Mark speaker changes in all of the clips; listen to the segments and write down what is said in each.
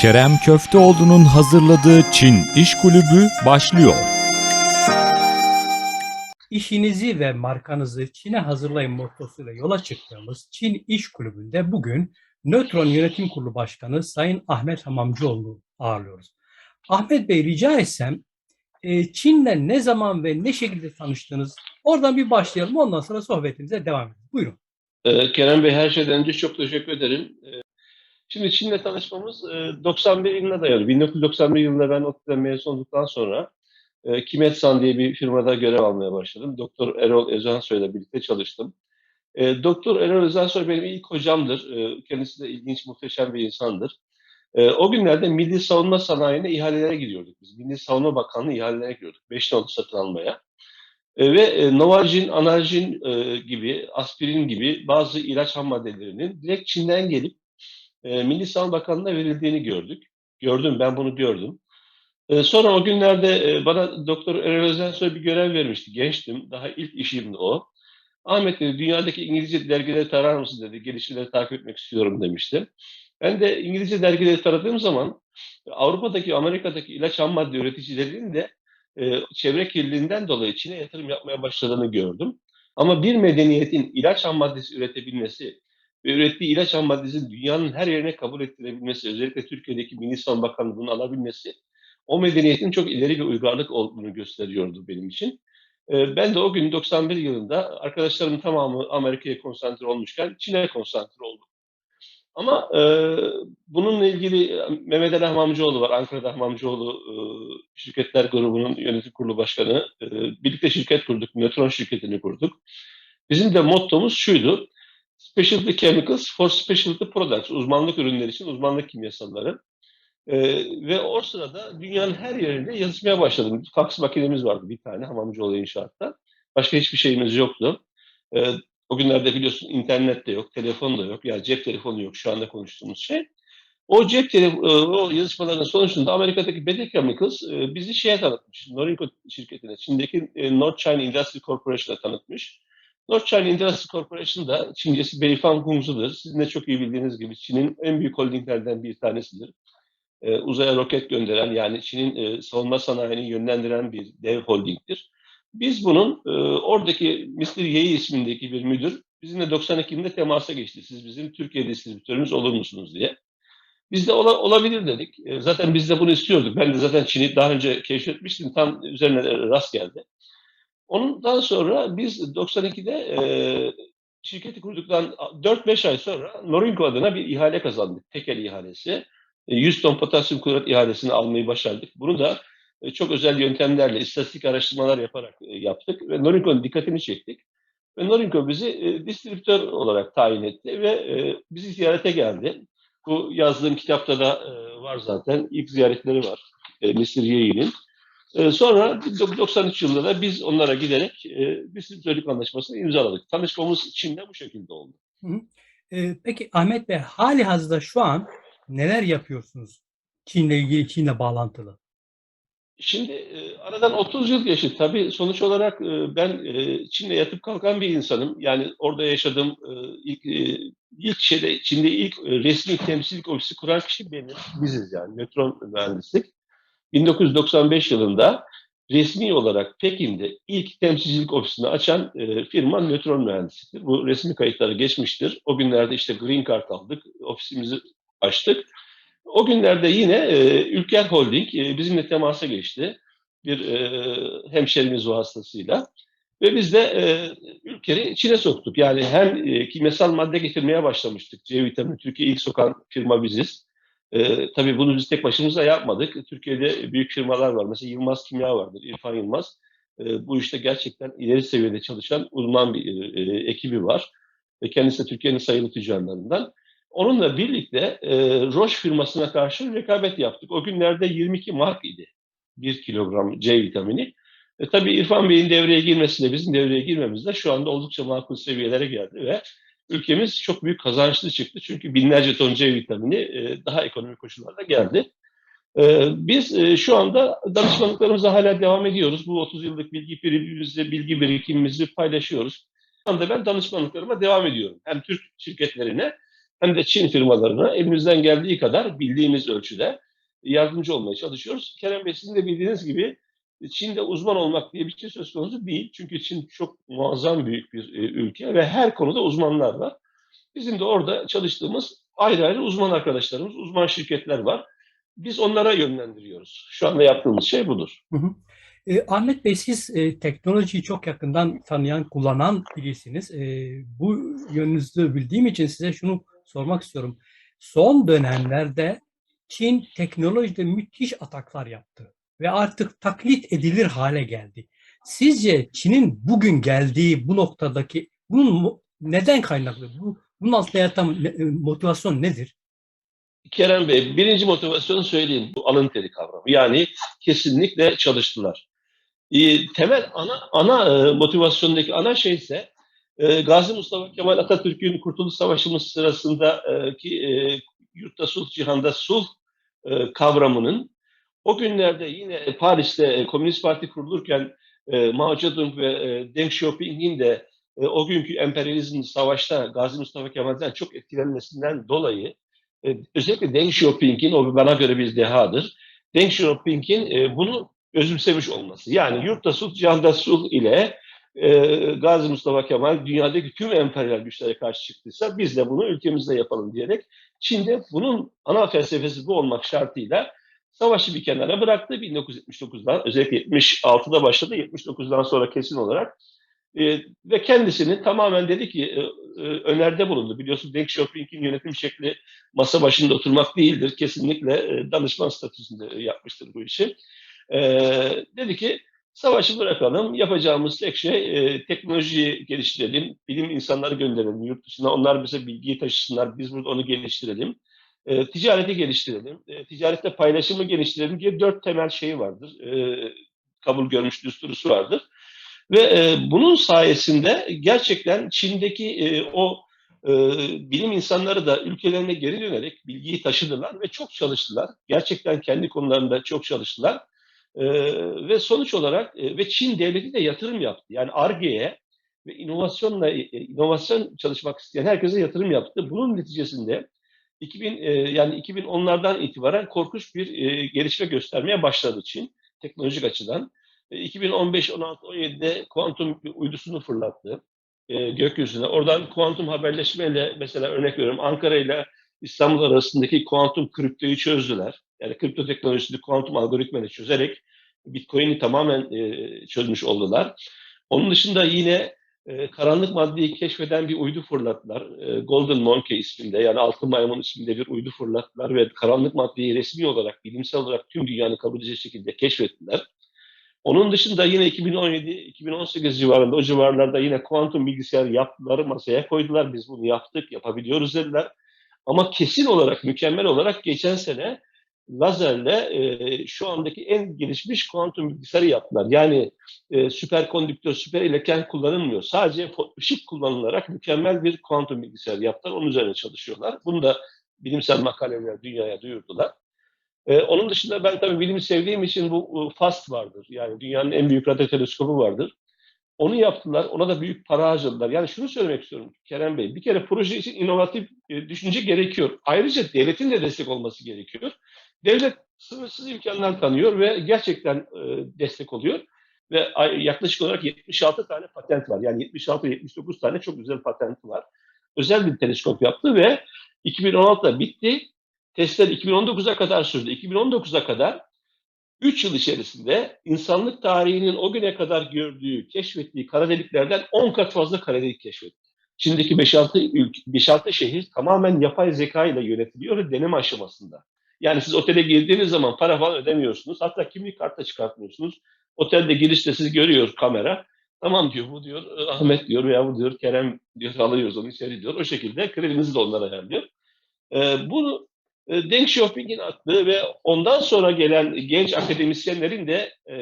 Speaker 1: Kerem Köfteoğlu'nun hazırladığı Çin İş Kulübü başlıyor.
Speaker 2: İşinizi ve markanızı Çin'e hazırlayın mottosuyla yola çıktığımız Çin İş Kulübü'nde bugün Nötron Yönetim Kurulu Başkanı Sayın Ahmet Hamamcıoğlu ağırlıyoruz. Ahmet Bey rica etsem e, Çin'le ne zaman ve ne şekilde tanıştınız? Oradan bir başlayalım ondan sonra sohbetimize devam edelim. Buyurun.
Speaker 3: Ee, Kerem Bey her şeyden önce çok teşekkür ederim. Şimdi Çin'le tanışmamız e, 91 yılına dayanıyor. 1991 yılında ben ODTÜ'den mezun olduktan sonra e, Kimetsan diye bir firmada görev almaya başladım. Doktor Erol Özansoy ile birlikte çalıştım. E, Doktor Erol Özansoy benim ilk hocamdır. E, Kendisi de ilginç, muhteşem bir insandır. E, O günlerde Milli Savunma Sanayi'ne ihalelere gidiyorduk biz. Milli Savunma Bakanlığı ihalelere gidiyorduk. 5 nolu satın almaya. E, ve e, Novalgin, Analjin e, gibi, aspirin gibi bazı ilaç ham maddelerinin direkt Çin'den gelip e, Milli Sağlık Bakanlığı'na verildiğini gördük. Gördüm, ben bunu gördüm. E, sonra o günlerde e, bana Doktor Erol Özensoy bir görev vermişti. Gençtim, daha ilk işimdi o. Ahmet dedi, dünyadaki İngilizce dergileri tarar mısın dedi, gelişmeleri takip etmek istiyorum demişti. Ben de İngilizce dergileri taradığım zaman Avrupa'daki, Amerika'daki ilaç ham madde üreticilerinin de e, çevre kirliliğinden dolayı Çin'e yatırım yapmaya başladığını gördüm. Ama bir medeniyetin ilaç ham maddesi üretebilmesi ve ürettiği ilaç ham maddesinin dünyanın her yerine kabul ettirebilmesi, özellikle Türkiye'deki Milli Savunma Bakanlığı bunu alabilmesi, o medeniyetin çok ileri bir uygarlık olduğunu gösteriyordu benim için. E, ben de o gün 91 yılında arkadaşlarımın tamamı Amerika'ya konsantre olmuşken Çin'e konsantre oldum. Ama e, bununla ilgili Mehmet Ali Hamamcıoğlu var. Ankara'da Hamamcıoğlu e, Şirketler Grubu'nun yönetim kurulu başkanı. E, birlikte şirket kurduk. Nötron şirketini kurduk. Bizim de mottomuz şuydu. Specialty Chemicals for Specialty Products. Uzmanlık ürünleri için uzmanlık kimyasalları. E, ve o sırada dünyanın her yerinde yazışmaya başladım. Fax makinemiz vardı bir tane Hamamcıoğlu inşaatta. Başka hiçbir şeyimiz yoktu. E, o günlerde biliyorsun internet de yok, telefon da yok. Yani cep telefonu yok şu anda konuştuğumuz şey. O cep telefonu, o yazışmaların sonucunda Amerika'daki Bede Chemicals e, bizi şeye tanıtmış. Norinco şirketine, Çin'deki e, North China Industry Corporation'a tanıtmış. North China Industry Corporation da Çincesi Beifang Hungzu'dur. Sizin de çok iyi bildiğiniz gibi Çin'in en büyük holdinglerden bir tanesidir. E, uzaya roket gönderen yani Çin'in e, savunma sanayini yönlendiren bir dev holdingdir. Biz bunun e, oradaki Mr. Yeyi ismindeki bir müdür bizimle 92 yılında temasa geçti. Siz bizim Türkiye distribütörümüz olur musunuz diye. Biz de ola, olabilir dedik. E, zaten biz de bunu istiyorduk. Ben de zaten Çin'i daha önce keşfetmiştim. Tam üzerine rast geldi. Ondan sonra biz 92'de e, şirketi kurduktan 4-5 ay sonra Norinco adına bir ihale kazandık. Tekel ihalesi. E, 100 ton potasyum klorat ihalesini almayı başardık. Bunu da e, çok özel yöntemlerle, istatistik araştırmalar yaparak e, yaptık ve Norinco'nun dikkatini çektik. Ve Norinco bizi e, distribütör olarak tayin etti ve e, bizi ziyarete geldi. Bu yazdığım kitapta da e, var zaten. İlk ziyaretleri var e, Mr. Yeğen'in. E, sonra 93 yılında da biz onlara giderek e, distribütörlük anlaşmasını imzaladık. Tanışmamız Çin'de bu şekilde oldu.
Speaker 2: Hı hı. E, peki Ahmet Bey hali hazırda şu an neler yapıyorsunuz Çin'le ilgili, Çin'le bağlantılı?
Speaker 3: Şimdi e, aradan 30 yıl geçti. Tabii sonuç olarak e, ben e, Çin'de yatıp kalkan bir insanım. Yani orada yaşadığım e, ilk e, ilk şeyde Çin'de ilk e, resmi temsilcilik ofisi kuran kişi benim. Biziz yani nötron mühendislik. 1995 yılında resmi olarak Pekin'de ilk temsilcilik ofisini açan e, firma nötron mühendisliğidir. Bu resmi kayıtları geçmiştir. O günlerde işte Green Card aldık, ofisimizi açtık. O günlerde yine e, Ülker Holding e, bizimle temasa geçti. Bir e, hemşerimiz vasıtasıyla. Ve biz de e, Ülker'i Çin'e soktuk. Yani hem e, kimyasal madde getirmeye başlamıştık. C vitamini Türkiye ilk sokan firma biziz. E, tabii bunu biz tek başımıza yapmadık. Türkiye'de büyük firmalar var. Mesela Yılmaz Kimya vardır, İrfan Yılmaz. E, bu işte gerçekten ileri seviyede çalışan uzman bir e, ekibi var. Ve kendisi de Türkiye'nin sayılı tüccarlarından. Onunla birlikte e, Roche firmasına karşı rekabet yaptık. O günlerde 22 mark idi 1 kilogram C vitamini. E, tabii İrfan Bey'in devreye girmesiyle bizim devreye girmemizde şu anda oldukça makul seviyelere geldi ve ülkemiz çok büyük kazançlı çıktı. Çünkü binlerce ton C vitamini e, daha ekonomik koşullarda geldi. E, biz e, şu anda danışmanlıklarımıza hala devam ediyoruz. Bu 30 yıllık bilgi birikimimizi, bilgi birikimimizi paylaşıyoruz. Şu anda ben danışmanlıklarıma devam ediyorum. Hem Türk şirketlerine hem de Çin firmalarına elimizden geldiği kadar bildiğimiz ölçüde yardımcı olmaya çalışıyoruz. Kerem Bey sizin de bildiğiniz gibi Çin'de uzman olmak diye bir şey söz konusu değil. Çünkü Çin çok muazzam büyük bir e, ülke ve her konuda uzmanlar var. Bizim de orada çalıştığımız ayrı ayrı uzman arkadaşlarımız, uzman şirketler var. Biz onlara yönlendiriyoruz. Şu anda yaptığımız şey budur.
Speaker 2: Hı hı. E, Ahmet Bey siz e, teknolojiyi çok yakından tanıyan, kullanan birisiniz. E, bu yönünüzü bildiğim için size şunu sormak istiyorum. Son dönemlerde Çin teknolojide müthiş ataklar yaptı ve artık taklit edilir hale geldi. Sizce Çin'in bugün geldiği bu noktadaki bunun neden kaynaklı? Bu, bunun altında yatan e, motivasyon nedir?
Speaker 3: Kerem Bey, birinci motivasyonu söyleyeyim. Bu alın teri kavramı. Yani kesinlikle çalıştılar. Ee, temel ana ana e, motivasyondaki ana şey ise e, Gazi Mustafa Kemal Atatürk'ün Kurtuluş Savaşımız sırasında e, ki e, yurtta sulh, cihanda sulh e, kavramının o günlerde yine Paris'te e, Komünist Parti kurulurken e, Mao Zedong ve e, Deng Xiaoping'in de e, o günkü emperyalizm savaşta Gazi Mustafa Kemal'den çok etkilenmesinden dolayı e, özellikle Deng Xiaoping'in, o bana göre bir dehadır, Deng Xiaoping'in e, bunu özümsemiş olması. Yani yurtta sulh, cihanda sulh ile e, Gazi Mustafa Kemal dünyadaki tüm emperyal güçlere karşı çıktıysa biz de bunu ülkemizde yapalım diyerek Çin'de bunun ana felsefesi bu olmak şartıyla savaşı bir kenara bıraktı 1979'dan özellikle 76'da başladı 79'dan sonra kesin olarak e, ve kendisini tamamen dedi ki e, e, öneride bulundu. Biliyorsun Deng Xiaoping'in yönetim şekli masa başında oturmak değildir. Kesinlikle e, danışman statüsünde yapmıştır bu işi. E, dedi ki savaşı bırakalım. Yapacağımız tek şey e, teknolojiyi geliştirelim. Bilim insanları gönderelim yurt dışına. Onlar bize bilgiyi taşısınlar. Biz burada onu geliştirelim. E, ticareti geliştirelim. E, ticarette paylaşımı geliştirelim diye dört temel şey vardır. E, kabul görmüş düsturusu vardır. Ve e, bunun sayesinde gerçekten Çin'deki e, o e, bilim insanları da ülkelerine geri dönerek bilgiyi taşıdılar ve çok çalıştılar. Gerçekten kendi konularında çok çalıştılar. E, ve sonuç olarak e, ve Çin devleti de yatırım yaptı. Yani ARGE'ye ve inovasyonla e, inovasyon çalışmak isteyen herkese yatırım yaptı. Bunun neticesinde 2000 e, yani 2010'lardan itibaren korkunç bir e, gelişme göstermeye başladı Çin teknolojik açıdan. E, 2015, 16, 17'de kuantum uydusunu fırlattı e, gökyüzüne. Oradan kuantum haberleşmeyle mesela örnek veriyorum Ankara ile İstanbul arasındaki kuantum kriptoyu çözdüler. Yani kripto teknolojisini kuantum algoritmayla çözerek Bitcoin'i tamamen e, çözmüş oldular. Onun dışında yine e, karanlık maddeyi keşfeden bir uydu fırlattılar. E, Golden Monkey isminde yani altın maymun isminde bir uydu fırlattılar ve karanlık maddeyi resmi olarak, bilimsel olarak tüm dünyanın kabul edeceği şekilde keşfettiler. Onun dışında yine 2017-2018 civarında o civarlarda yine kuantum bilgisayar yaptılar, masaya koydular. Biz bunu yaptık, yapabiliyoruz dediler. Ama kesin olarak, mükemmel olarak geçen sene lazerle e, şu andaki en gelişmiş kuantum bilgisayarı yaptılar. Yani e, süperkondüktör, süper iletken kullanılmıyor. Sadece ışık kullanılarak mükemmel bir kuantum bilgisayar yaptılar. Onun üzerine çalışıyorlar. Bunu da bilimsel makaleler dünyaya duyurdular. Ee, onun dışında ben tabii bilimi sevdiğim için bu e, FAST vardır. Yani dünyanın en büyük radyo teleskobu vardır. Onu yaptılar. Ona da büyük para harcadılar. Yani şunu söylemek istiyorum Kerem Bey. Bir kere proje için inovatif e, düşünce gerekiyor. Ayrıca devletin de destek olması gerekiyor. Devlet sınırsız imkanlar tanıyor ve gerçekten e, destek oluyor. Ve yaklaşık olarak 76 tane patent var. Yani 76-79 tane çok güzel patenti var. Özel bir teleskop yaptı ve 2016'da bitti. Testler 2019'a kadar sürdü. 2019'a kadar 3 yıl içerisinde insanlık tarihinin o güne kadar gördüğü, keşfettiği kara deliklerden 10 kat fazla kara delik keşfetti. Çin'deki 5-6 ülke, 5-6 şehir tamamen yapay zeka ile yönetiliyor ve deneme aşamasında. Yani siz otele girdiğiniz zaman para falan ödemiyorsunuz. Hatta kimlik kartı çıkartmıyorsunuz. Otelde girişte sizi görüyor kamera. Tamam diyor bu diyor Ahmet diyor veya bu diyor Kerem diyor alıyoruz onu içeri diyor. O şekilde kredinizi de onlar ayarlıyor. Ee, e, Deng Xiaoping'in attığı ve ondan sonra gelen genç akademisyenlerin de e,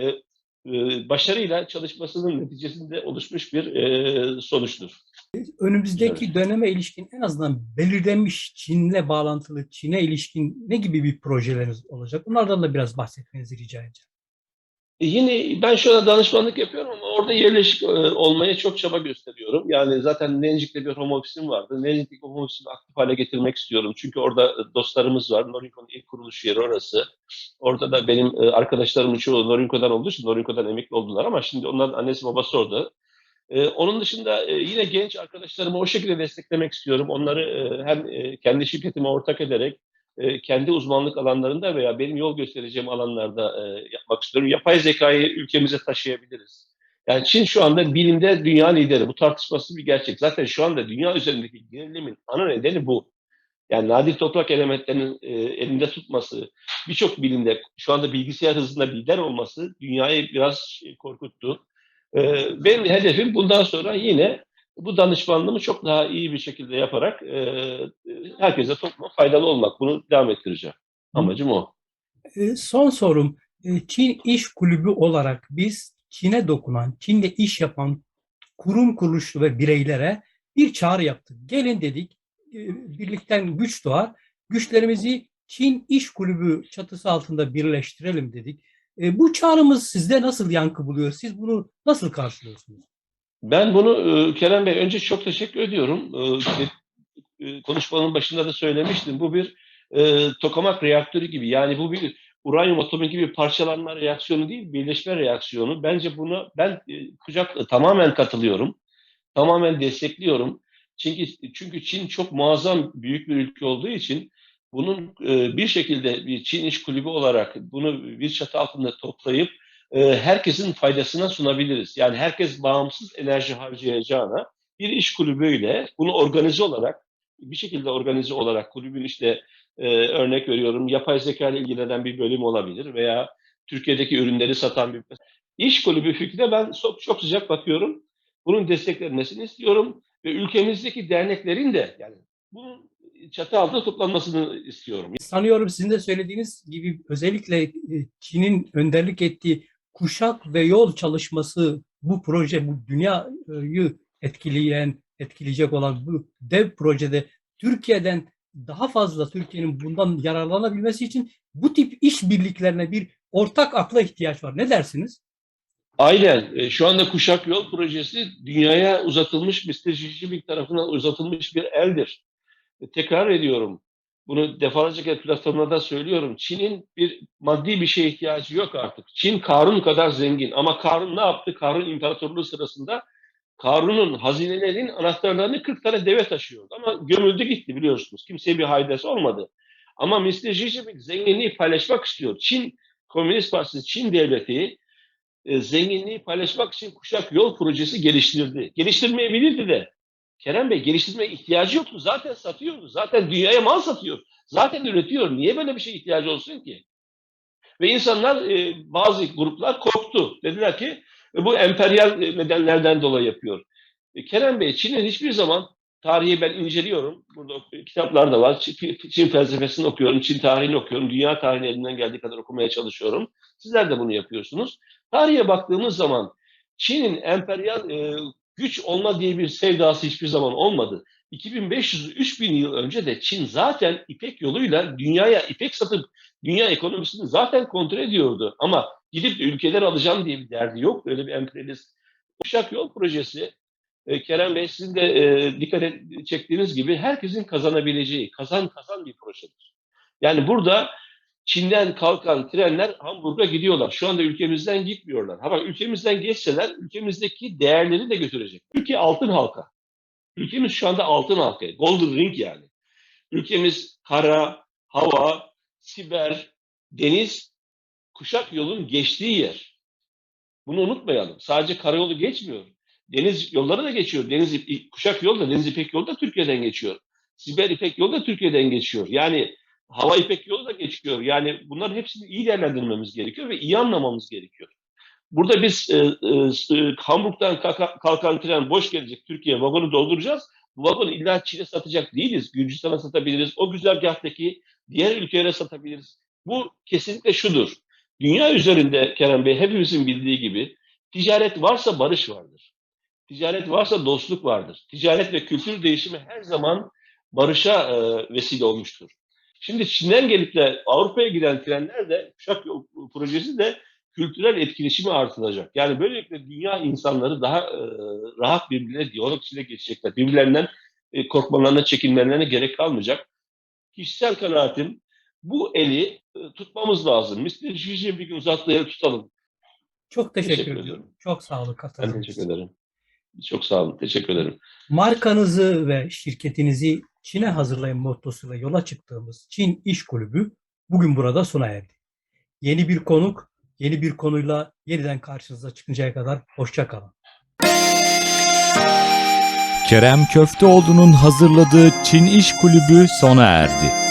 Speaker 3: e, başarıyla çalışmasının neticesinde oluşmuş bir e, sonuçtur.
Speaker 2: Önümüzdeki döneme ilişkin en azından belirlenmiş Çin'le bağlantılı Çin'e ilişkin ne gibi bir projeleriniz olacak? Bunlardan da biraz bahsetmenizi rica edeceğim.
Speaker 3: E, Yine ben şu anda danışmanlık yapıyorum ama orada yerleşik e, olmaya çok çaba gösteriyorum. Yani zaten Nencik'te bir home office'im vardı. Nencik'teki home office'imi aktif hale getirmek istiyorum. Çünkü orada e, dostlarımız var. Norinco'nun ilk kuruluş yeri orası. Orada da benim arkadaşlarımın çoğu Norinco'dan olduğu için Norinco'dan emekli oldular ama şimdi onların annesi babası orada. Onun dışında yine genç arkadaşlarımı o şekilde desteklemek istiyorum. Onları hem e, kendi şirketime ortak ederek e, kendi uzmanlık alanlarında veya benim yol göstereceğim alanlarda e, yapmak istiyorum. Yapay zekayı ülkemize taşıyabiliriz. Yani Çin şu anda bilimde dünya lideri. Bu tartışması bir gerçek. Zaten şu anda dünya üzerindeki gerilimin ana nedeni bu. Yani nadir toprak elementlerinin e, elinde tutması, birçok bilimde şu anda bilgisayar hızında lider olması dünyayı biraz korkuttu. E, benim hedefim bundan sonra yine bu danışmanlığımı çok daha iyi bir şekilde yaparak e, herkese topluma faydalı olmak. Bunu devam ettireceğim. Amacım o.
Speaker 2: E, Son sorum. E, Çin İş Kulübü olarak biz Çin'e dokunan, Çin'de iş yapan kurum kuruluşlu ve bireylere bir çağrı yaptık. Gelin dedik, e, birlikten güç doğar. Güçlerimizi Çin İş Kulübü çatısı altında birleştirelim dedik. E, Bu çağrımız sizde nasıl yankı buluyor? Siz bunu nasıl karşılıyorsunuz?
Speaker 3: Ben bunu e, Kerem Bey önce çok teşekkür ediyorum. E, e, konuşmanın başında da söylemiştim. Bu bir tokamak reaktörü gibi. Yani bu bir uranyum atomu gibi parçalanma reaksiyonu değil, birleşme reaksiyonu. Bence bunu ben kucakla tamamen katılıyorum. Tamamen destekliyorum. Çünkü çünkü Çin çok muazzam büyük bir ülke olduğu için bunun bir şekilde bir Çin İş Kulübü olarak bunu bir çatı altında toplayıp e, herkesin faydasına sunabiliriz. Yani herkes bağımsız enerji harcayacağına bir iş kulübüyle bunu organize olarak bir şekilde organize olarak kulübün işte e, örnek veriyorum yapay zeka ile ilgilenen bir bölüm olabilir veya Türkiye'deki ürünleri satan bir iş kulübü fikrine ben çok, çok sıcak bakıyorum. Bunun desteklenmesini istiyorum ve ülkemizdeki derneklerin de yani bunun çatı altında toplanmasını istiyorum.
Speaker 2: Sanıyorum sizin de söylediğiniz gibi özellikle e, Çin'in önderlik ettiği kuşak ve yol çalışması bu proje, bu dünyayı etkileyen, etkileyecek olan bu dev projede Türkiye'den daha fazla Türkiye'nin bundan yararlanabilmesi için bu tip işbirliklerine bir ortak akla ihtiyaç var. Ne dersiniz?
Speaker 3: Aynen. E, Şu anda Kuşak Yol projesi dünyaya uzatılmış, Mr. Xi Jinping tarafından uzatılmış bir eldir. E, Tekrar ediyorum. Bunu defalarca kez platformlarda söylüyorum. Çin'in bir maddi bir şeye ihtiyacı yok artık. Çin Karun kadar zengin. Ama Karun ne yaptı? Karun imparatorluğu sırasında Karun'un hazinelerinin anahtarlarını 40 tane deve taşıyordu. Ama gömüldü gitti biliyorsunuz. Kimseye bir haydası olmadı. Ama Mr. Xi Jinping zenginliği paylaşmak istiyor. Çin Komünist Partisi, Çin Devleti e, zenginliği paylaşmak için kuşak yol projesi geliştirdi. Geliştirmeyebilirdi de. Kerem Bey geliştirmeye ihtiyacı yoktu. Zaten satıyordu. Zaten dünyaya mal satıyor. Zaten üretiyor. Niye böyle bir şeye ihtiyacı olsun ki? Ve insanlar, e, bazı gruplar korktu. Dediler ki e, bu emperyal e, nedenlerden dolayı yapıyor. Kerem Bey, Çin'in hiçbir zaman tarihi ben inceliyorum. Burada kitaplar da var. Çin, felsefesini okuyorum, Çin tarihini okuyorum, dünya tarihini elimden geldiği kadar okumaya çalışıyorum. Sizler de bunu yapıyorsunuz. Tarihe baktığımız zaman Çin'in emperyal güç olma diye bir sevdası hiçbir zaman olmadı. 2500-3000 yıl önce de Çin zaten İpek yoluyla dünyaya İpek satıp dünya ekonomisini zaten kontrol ediyordu. Ama gidip de ülkeler alacağım diye bir derdi yok. Öyle bir emperyalist. Uşak Yol Projesi e, Kerem Bey sizin de e, dikkat çektiğiniz gibi herkesin kazanabileceği, kazan kazan bir projedir. Yani burada Çin'den kalkan trenler Hamburg'a gidiyorlar. Şu anda ülkemizden gitmiyorlar. Ha bak ülkemizden geçseler ülkemizdeki değerleri de götürecek. Ülke altın halka. Ülkemiz şu anda altın halka. Golden Ring yani. Ülkemiz kara, hava, siber, deniz, kuşak yolun geçtiği yer. Bunu unutmayalım. Sadece karayolu geçmiyor. Deniz yolları da geçiyor. Deniz kuşak yolu da, deniz ipek yolu da Türkiye'den geçiyor. Siber ipek yolu da Türkiye'den geçiyor. Yani hava ipek yolu da geçiyor. Yani bunların hepsini iyi değerlendirmemiz gerekiyor ve iyi anlamamız gerekiyor. Burada biz e, e, e, Hamburg'dan kalka- kalkan tren boş gelecek Türkiye vagonu dolduracağız. Bu vagonu illa Çin'e satacak değiliz. Gürcistan'a satabiliriz. O güzergahtaki diğer ülkelere satabiliriz. Bu kesinlikle şudur. Dünya üzerinde Kerem Bey hepimizin bildiği gibi ticaret varsa barış vardır. Ticaret varsa dostluk vardır. Ticaret ve kültür değişimi her zaman barışa e, vesile olmuştur. Şimdi Çin'den gelip de Avrupa'ya giden trenler de Kuşak projesi de kültürel etkileşimi artıracak. Yani böylelikle dünya insanları daha e, rahat birbirine diyalog içinde geçecekler. Birbirlerinden e, korkmalarına, çekinmelerine gerek kalmayacak. Kişisel kanaatim bu eli e, tutmamız lazım. Mr. Xi Jinping'i uzattığı eli tutalım.
Speaker 2: Çok teşekkür,
Speaker 3: Teşekkür
Speaker 2: ediyorum.
Speaker 3: ediyorum.
Speaker 2: Çok sağ olun katıldığınız
Speaker 3: teşekkür
Speaker 2: için.
Speaker 3: ederim. Çok sağ olun. Teşekkür ederim.
Speaker 2: Markanızı ve şirketinizi Çin'e hazırlayın mottosuyla yola çıktığımız Çin İş Kulübü bugün burada sona erdi. Yeni bir konuk, yeni bir konuyla yeniden karşınıza çıkıncaya kadar hoşça kalın.
Speaker 1: Kerem Köfteoğlu'nun hazırladığı Çin İş Kulübü sona erdi.